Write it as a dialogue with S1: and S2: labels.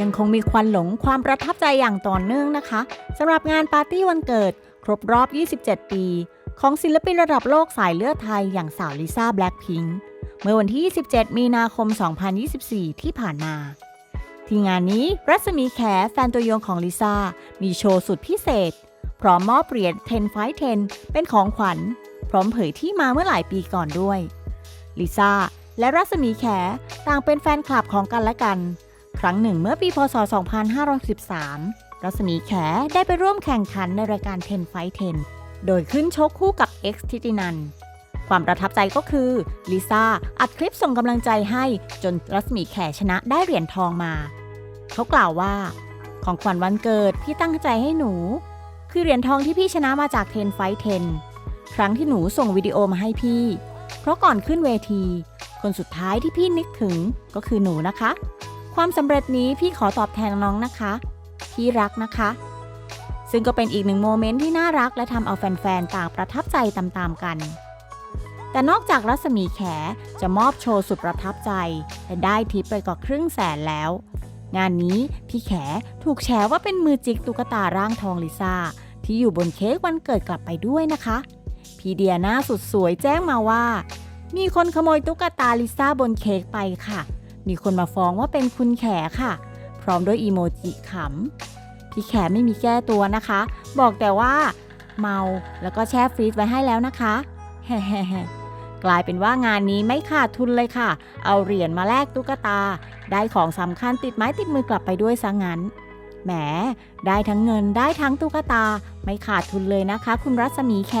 S1: ยังคงมีควันหลงความประทับใจอย่างต่อเนื่องนะคะสำหรับงานปาร์ตี้วันเกิด ครบรอบ 27 ปี ของศิลปินระดับโลกสายเลือดไทยอย่างสาวลิซ่าแบล็คพิงค์เมื่อวันที่ 27 มีนาคม 2024 ที่ผ่านมา ที่งานนี้รัศมีแขแฟนตัวยงของลิซ่า มีโชว์สุดพิเศษ พร้อมมอบเหรียญ10 f i 10 เป็นของขวัญ พร้อมเผยที่มาเมื่อหลายปีก่อนด้วยลิซ่าและรัศมีแขต่างเป็นแฟนคลับของกันและกัน ครั้งหนึ่งเมื่อปีพศ 2513 รัศมีแขได้ไปร่วมแข่งขันในรายการ 10 Fight 10 โดยขึ้นชกคู่กับ X ทิตินัน ความประทับใจก็คือลิซ่าอัดคลิปส่งกำลังใจให้จนรัศมีแขชนะได้เหรียญทองมา เขากล่าวว่า ของขวัญวันเกิดพี่ตั้งใจให้หนู คือเหรียญทองที่พี่ชนะมาจาก 10 Fight 10 ครั้งที่หนูส่งวิดีโอมาให้พี่ เพราะก่อนขึ้นเวที คนสุดท้ายที่พี่นึกถึงก็คือหนูนะคะ ความสำเร็จนี้พี่ขอตอบแทนน้องนะคะ พี่รักนะคะ ซึ่งก็เป็นอีกหนึ่งโมเมนต์ที่น่ารักและทำเอาแฟนๆ ต่างประทับใจตามๆกัน แต่นอกจากรัศมีแขจะมอบโชว์สุดประทับใจและได้ทิปไปกว่าครึ่งแสนแล้ว งานนี้พี่แขถูกแฉว่าเป็นมือจิกตุ๊กตาร่างทองลิซ่าที่อยู่บนเค้กวันเกิดกลับไปด้วยนะคะ พี่เดียหน้าสุดสวยแจ้งมาว่า มีคนขโมยตุ๊กตาลิซ่าบนเค้กไปค่ะ มีคนมาฟ้องว่าเป็นคุณแขค่ะ พร้อมด้วยอีโมจิขำพี่แขไม่มีแก้ตัวนะคะ บอกแต่ว่า เมาแล้วก็แช่ฟรีซไว้ให้แล้วนะคะแฮ่ๆกลายเป็นว่างานนี้ไม่ขาดทุนเลยค่ะ เอาเหรียญมาแลกตุ๊กตา ได้ของสำคัญติดไม้ติดมือกลับไปด้วยซะงั้น แหม ได้ทั้งเงินได้ทั้งตุ๊กตา ไม่ขาดทุนเลยนะคะ คุณรัศมีแข